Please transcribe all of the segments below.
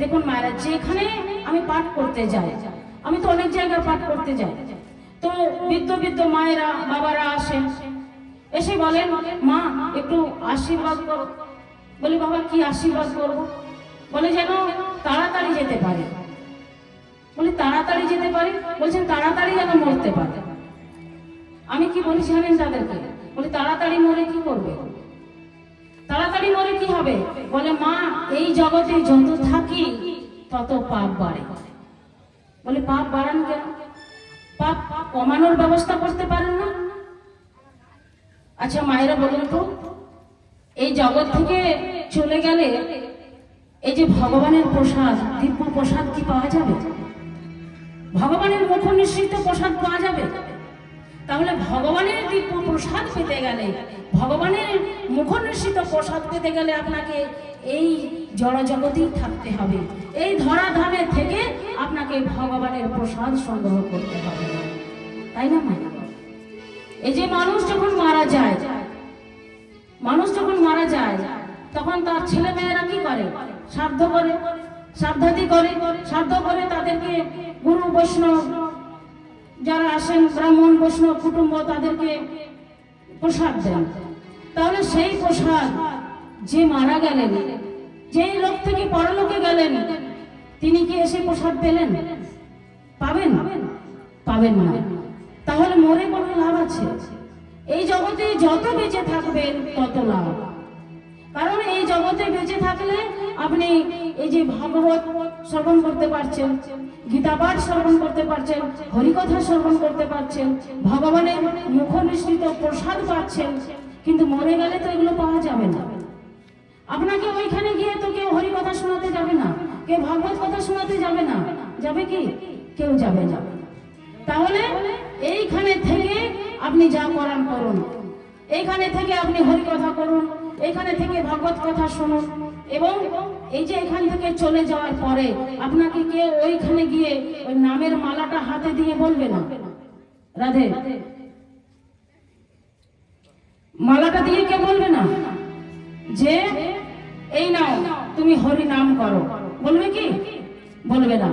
দেখুন মায়েরা, যেখানে আমি পাঠ করতে যাই, আমি তো অনেক জায়গায় পাঠ করতে যাই। তো বৃদ্ধ বৃদ্ধ মায়েরা, বাবারা আসেন এসে বলেন, মা, একটু আশীর্বাদ করো। বলি, বাবা, কি আশীর্বাদ করব? বলে, যেন তাড়াতাড়ি যেতে পারে। বলি, তাড়াতাড়ি যেতে পারে? বলছেন, তাড়াতাড়ি যেন মরতে পারে। আমি কি বলি জানেন তাদেরকে? বলি, তাড়াতাড়ি মরে কি করবে? তাড়াতাড়ি মরে কি হবে? বলে, মা, এই জগতে যত থাকি, তত পাপ বাড়ে। বলে, পাপ বাড়ান কেন? পাপ কমানোর ব্যবস্থা করতে পারেন না? আচ্ছা মায়েরা বলুন তো, এই জগৎ থেকে চলে গেলে এই যে ভগবানের প্রসাদ, দিব্য প্রসাদ কি পাওয়া যাবে? ভগবানের মুখ নিশ্চিত প্রসাদ পাওয়া যাবে? তাহলে ভগবানের দিব্য প্রসাদ পেতে গেলে? ভগবানের মুখ নিশ্চিত প্রসাদ পেতে গেলে আপনাকে এই জড় জগতেই থাকতে হবে। এই ধরা ধামে থেকে আপনাকে ভগবানের প্রসাদ সংগ্রহ করতে হবে। তাই না মা এই যে মানুষ যখন মারা যায়, মানুষ যখন মারা যায়, তখন তার ছেলে মেয়েরা কি করে? শ্রাদ্ধ করে, শ্রাদ্ধাদি করে, শ্রাদ্ধ করে তাদেরকে গুরু বৈষ্ণব যারা আসেন ব্রাহ্মণ, বৈষ্ণব, কুটুম্ব, তাদেরকে প্রসাদ দেন। তাহলে সেই প্রসাদ যে মারা গেলেন, যেই লোক থেকে পরলোকে গেলেন, তিনি কি এসে প্রসাদ পেলেন? পাবেন? পাবেন না। তাহলে মরে কোনো লাভ আছে? এই জগতে যত বেঁচে থাকবেন, তত লাভ। কারণ এই জগতে বেঁচে থাকলে আপনি এই যে ভাগবত শ্রবণ করতে পারছেন, গীতা পাঠ শ্রবণ করতে পারছেন, হরিকথা শ্রবণ করতে পারছেন, ভগবানের মুখ নিঃসৃত প্রসাদ পাচ্ছেন, কিন্তু মরে গেলে তো এগুলো পাওয়া যাবে না। আপনাকে ওইখানে গিয়ে তো কেউ হরিকথা শোনাতে যাবে না, কেউ ভাগবত কথা শোনাতে যাবে না, যাবে কি? কেউ যাবে না। তাহলে এইখানে থেকে আপনি যা করান করুন। এইখানে থেকে আপনি হরি কথা করুন। এখানে থেকে ভগবত কথা শুনুন এবং এই যে এখান থেকে চলে যাওয়ার পরে, আপনাকে কেউ ওইখানে গিয়ে ওই নামের মালাটা হাতে দিয়ে বলবে না? রাধে। মালাটা দিয়ে কে বলবে না? যে, এই নাও, তুমি হরি নাম করো। বলবে কি? বলবে না।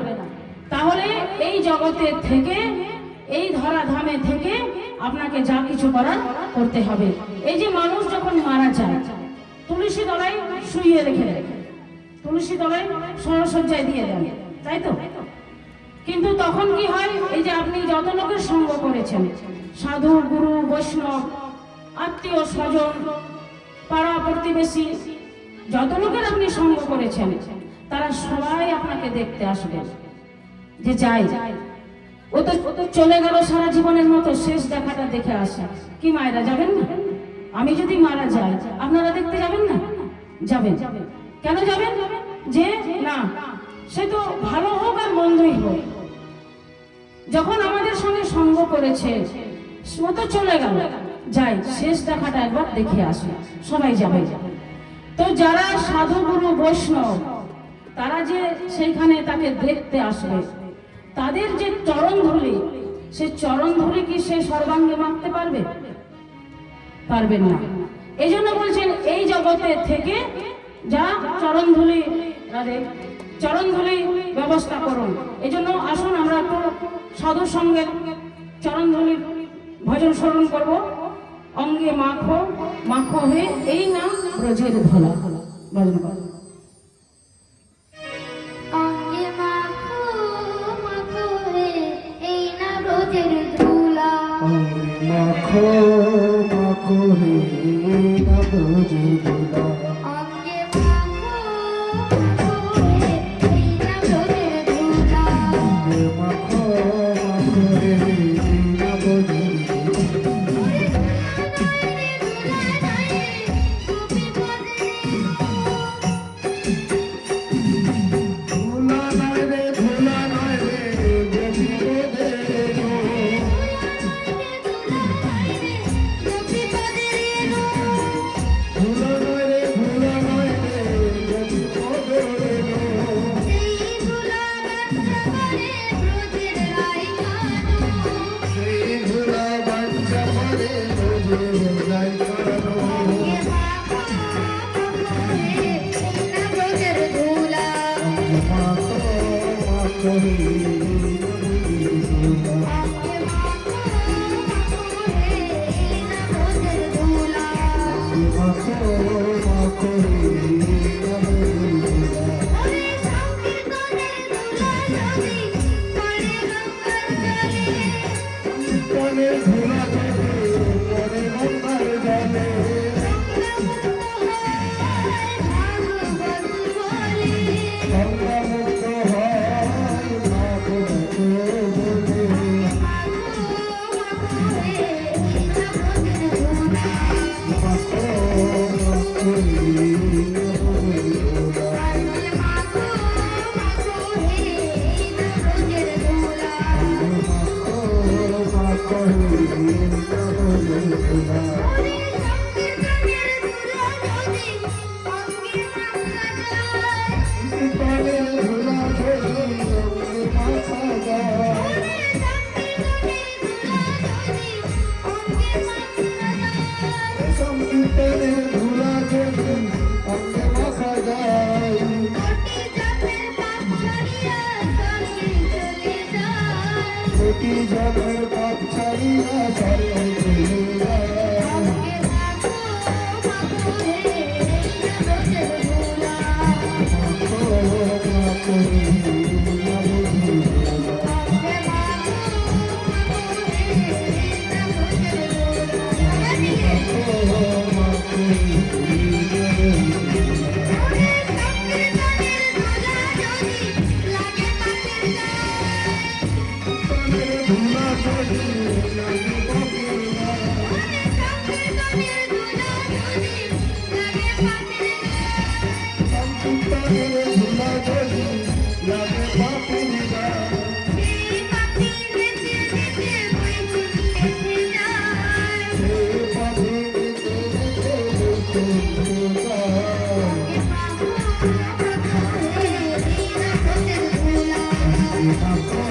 তাহলে এই জগতে থেকে এই ধরা ধামে থেকে আপনাকে যা কিছু করার করতে হবে। এই যে মানুষ যখন মারা যায়, তুলসী তলায় শুইয়ে রেখে দেয়। তুলসী তলায় সরসজ্জায় দিয়ে দেন, তাই তো? কিন্তু তখন কি হয়, এই যে আপনি যত লোকের সঙ্গ করেছেন, সাধু, গুরু, বৈষ্ণব, আত্মীয়, স্বজন, পাড়া প্রতিবেশী, যত লোকের আপনি সঙ্গ করেছেন, তারা সবাই আপনাকে দেখতে আসবে যে যাই। তো ও তো চলে গেল সারা জীবনের মতো শেষ দেখাটা দেখে আসা। কি মায়েরা যাবেন না? আমি যদি মারা যাই, আপনারা দেখতে যাবেন না? যাবেন। কেন যাবেন? যে, না, সে তো ভালো হোক আর মন্দই হোক। যখন আমাদের সঙ্গে সঙ্গ করেছে, ও তো চলে গেল। যাই, শেষ দেখাটা একবার দেখে আসি। সবাই যাবে। তো যারা সাধু গুরু বৈষ্ণব, তারা যে সেইখানে তাকে দেখতে আসবে। তাদের যে চরণ ধুলি, সে চরণ ধুলি কি সে সর্বাঙ্গে মাপতে পারবে? পারবেন না। এই জন্য বলছেন, এই জগতে থেকে যা চরণ ধুলি চরণ ধুলি ব্যবস্থা করুন। এই জন্য আসুন, আমরা একটু সাধু সঙ্গে চরণ ধুলির ভজন স্মরণ করব। অঙ্গে মাখো মাখো হয়ে এই নাম ব্রজের ভোলা। ভজন করো মাখো মাখো হে নবজ দুলা অঙ্গে you. I'm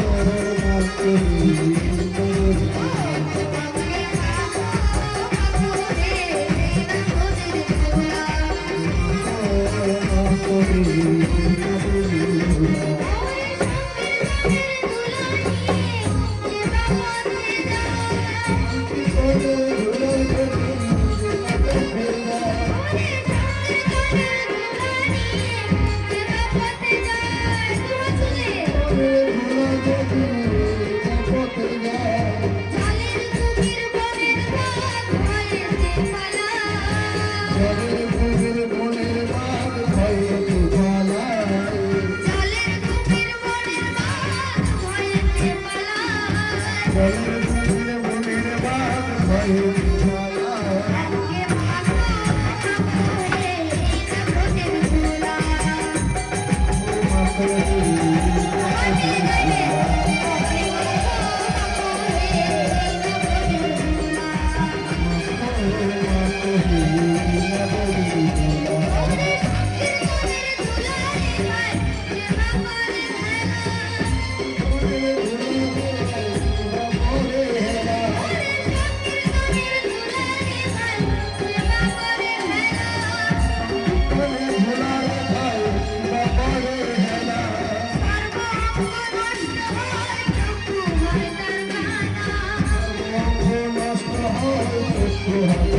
হাতে